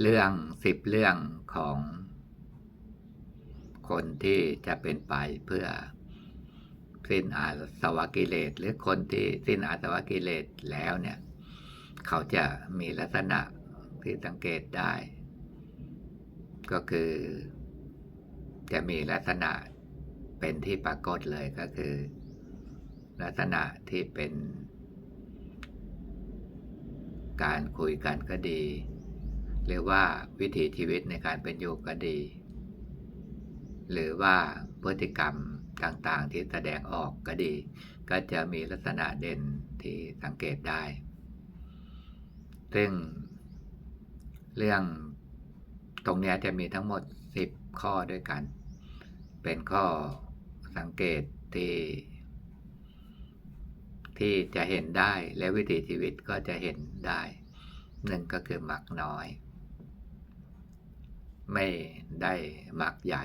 เรื่องสิบเรื่องของคนที่จะเป็นไปเพื่อสิ้นอาสวะกิเลส หรือคนที่สิ้นอาสวะกิเลสแล้วเนี่ย เขาจะมีลักษณะที่สังเกตได้ ก็คือจะมีลักษณะเป็นที่ปรากฏเลยก็คือ ลักษณะที่เป็น การคุยกันก็ดี หรือว่าวิถีชีวิตในการเป็นอยู่ก็ดี หรือว่าพฤติกรรมต่างๆที่แสดงออกก็ดี ก็จะมีลักษณะเด่นที่สังเกตได้ ซึ่งเรื่องตรงนี้จะมีทั้งหมด 10 ข้อด้วยกัน เป็นข้อสังเกตที่ที่จะเห็นได้และวิถีชีวิตก็จะเห็นได้หนึ่งก็คือมักน้อย ไม่ได้มักใหญ่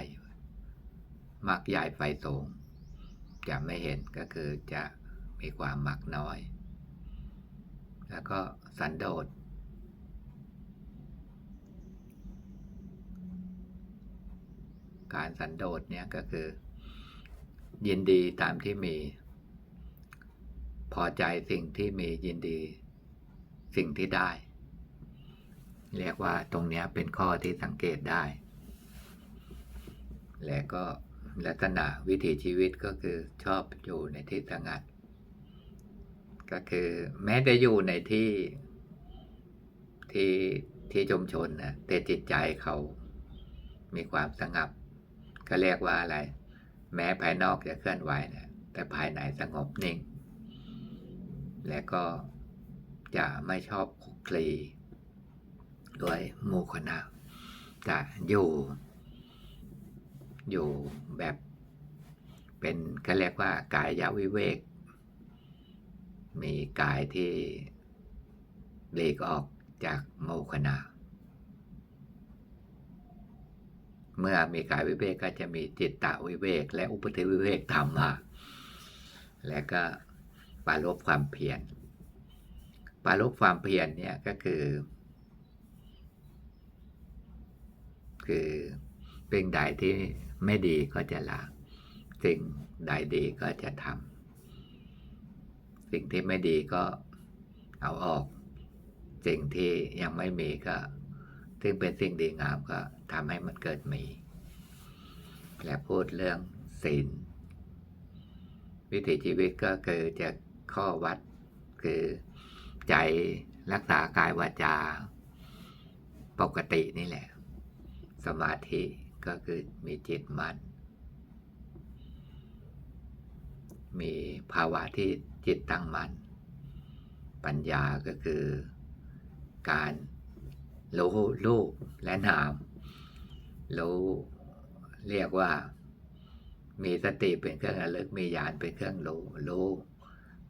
มักใหญ่ไฟสูง จะไม่เห็นก็คือจะมีความมักน้อย แล้วก็สันโดษการสันโดษเนี่ยก็คือ ยินดีตามที่มี พอใจสิ่งที่มียินดี สิ่งที่ได้ เรียกว่าตรงนี้เป็นข้อที่สังเกตได้ และก็ลักษณะวิถีชีวิตก็คือชอบอยู่ในที่สงัด ก็คือแม้จะอยู่ในที่ที่ที่ชุมชนนะแต่จิตใจเขามีความสงบก็เรียกว่าอะไร แม้ภายนอกจะเคลื่อนไหวนะแต่ภายในสงบนิ่ง และก็จะไม่ชอบคลุกคลี ด้วยหมู่คณะจะอยู่อยู่แบบเป็นก็เรียกว่ากายยาวิเวก มีกายที่หลีกออกจากโมคณะเมื่อมีกายวิเวกก็จะมีจิตตวิเวก และอุปธิวิเวกตามมาและก็ปารลบความเพียรปารลบความเพียรเนี่ยก็คือ คือสิ่งใดที่ไม่ดีก็จะละสิ่งใดดีก็จะทำสิ่งที่ไม่ดีก็เอาออก สิ่งที่ยังไม่มีก็ซึ่งเป็นสิ่งดีงามก็ทำให้มันเกิดมี และพูดเรื่องศีลวิถีชีวิตก็คือจะข้อวัดคือใจรักษากายวาจา ปกตินี่แหละ สมาธิก็คือมีจิตมัน มีภาวะที่จิตตั้งมัน ปัญญาก็คือการรู้รูปและนาม รู้เรียกว่ามีสติเป็นเครื่องระลึกมีญาณเป็นเครื่องรู้รู้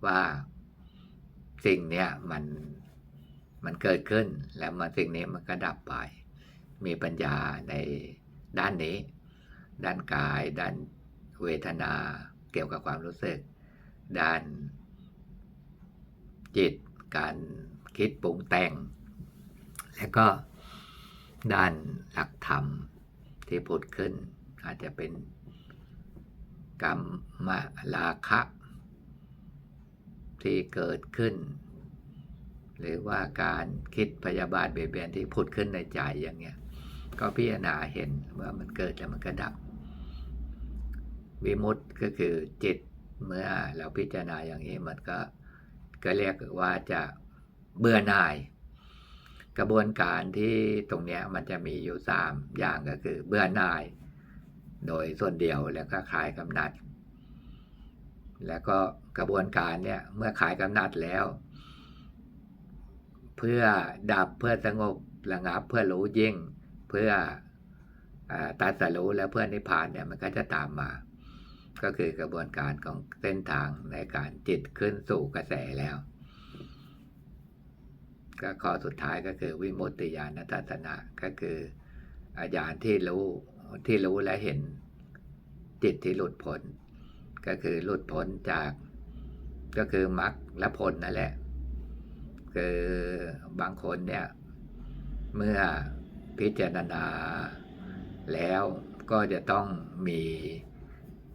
ว่าสิ่งเนี้ยมันมันเกิดขึ้นแล้วมันสิ่งนี้มันก็ดับไป มีปัญญาในด้านนี้ ด้านกาย ด้านเวทนา เกี่ยวกับความรู้สึก ด้านจิต การคิดปรุงแต่ง แล้วก็ด้านหลักธรรมที่ผุดขึ้น อาจจะเป็นกรรมราคะ ที่เกิดขึ้น หรือว่าการคิดพยาบาทเบียดเบียนที่ผุดขึ้นในใจอย่างเงี้ย ก็พิจารณาเห็นว่ามันเกิดแล้วมันก็ดับ วิมุตต์ก็คือจิตเมื่อเราพิจารณาอย่างนี้มันก็ก็เรียกว่าจะเบื่อหน่าย กระบวนการที่ตรงนี้มันจะมีอยู่สามอย่างก็คือ เบื่อหน่าย โดยส่วนเดียวแล้วก็คลายกำนัด แล้วก็กระบวนการเนี่ยเมื่อขายกำนัดแล้ว เพื่อดับเพื่อสงบระงับเพื่อรู้ยิ่ง เพื่ออตัดสรู้แล้วเพื่อนิพพานเนี่ยมันก็จะตามมา ก็คือกระบวนการของเส้นทางในการจิตขึ้นสู่กระแสแล้ว ก็ข้อสุดท้ายก็คือวิมุตติญาณทัศนะก็คืออาญาณที่รู้ที่รู้และเห็นจิตที่หลุดพ้นก็คือหลุดพ้นจากก็คือมรรคและผลนั่นแหละ คือบางคนเนี่ย เมื่อ พิจารณา แล้วก็จะต้องมี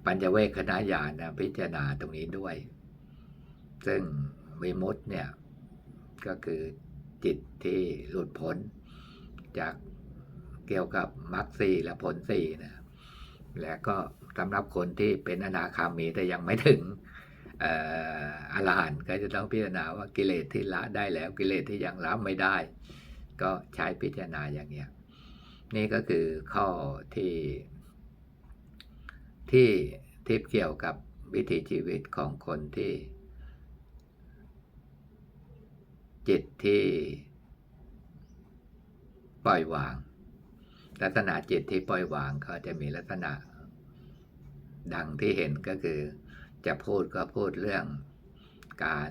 ปัญญเวคณะญาณนะพิจารณาตรงนี้ด้วย ซึ่งวิมุตติเนี่ย ก็คือจิตที่หลุดพ้น จากเกี่ยวกับมรรคสี่และผลสี่นะและก็สำหรับคนที่เป็นอนาคามีแต่ยังไม่ถึงอ่ออรหันต์ก็จะต้องพิจารณาว่ากิเลสที่ละได้แล้วกิเลสที่ยังละไม่ได้ ก็ใช้พิจารณาอย่างเงี้ยนี่ก็คือข้อที่ที่ที่เกี่ยวกับวิถีชีวิตของคนที่ จิตที่ปล่อยวาง ลักษณะจิตที่ปล่อยวางเขาจะมีลักษณะ ดังที่เห็นก็คือ จะพูดก็พูดเรื่องการ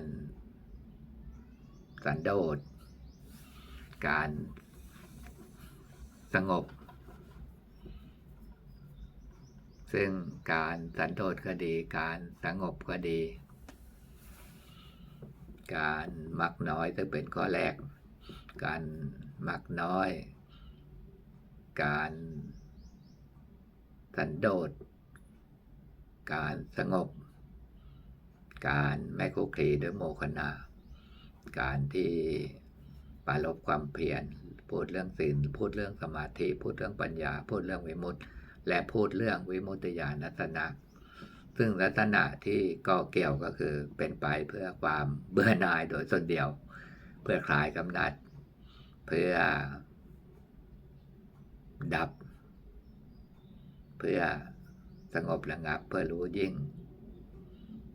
สันโดษ การสงบ ซึ่งการสันโดษก็ดี การสงบก็ดี การมักน้อยซึ่งเป็นข้อแรก การมักน้อย การสันโดษ การสงบ การไม่คุกคีด้วยโมคณะการที่ ปรารบความเพียรพูดเรื่องศีลพูดเรื่องสมาธิ พูดเรื่องปัญญา พูดเรื่องวิมุตติ และพูดเรื่องวิมุตติญาณทัศนะซึ่งลักษณะที่ก็เกี่ยวก็คือเป็นไปเพื่อความเบื่อหน่ายโดยส่วนเดียว เพื่อคลายกำหนัด เพื่อ ดับ เพื่อสงบระงับ เพื่อรู้ยิ่ง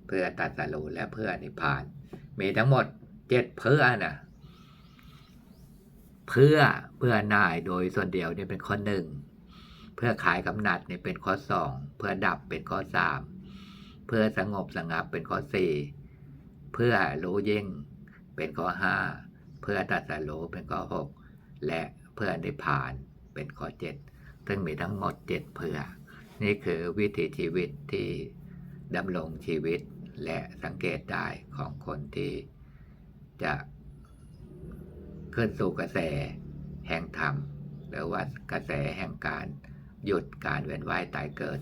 เพื่อตัดสรู้และเพื่อนิพพาน มีทั้งหมดเจ็ดเพื่อนะ เพื่อเพื่อหน่ายโดยส่วนเดียวเนี่ยเป็นข้อหนึ่งเพื่อขายกำหนัดเนี่ยเป็นข้อสองเพื่อดับเป็นข้อสามเพื่อสงบสงับเป็นข้อสี่เพื่อรู้ยิ่งเป็นข้อห้าเพื่อตัดสรู้เป็นข้อหกและเพื่อนิพพานเป็นข้อเจ็ดซึ่งมีทั้งหมดเจ็ดเพื่อ นี่คือวิถีชีวิตที่ดำรงชีวิตและสังเกตได้ของคนที่จะ คลื่อนสู่กระแสแห่งธรรม หรือว่ากระแสแห่งการหยุดการเวียนว่ายตายเกิด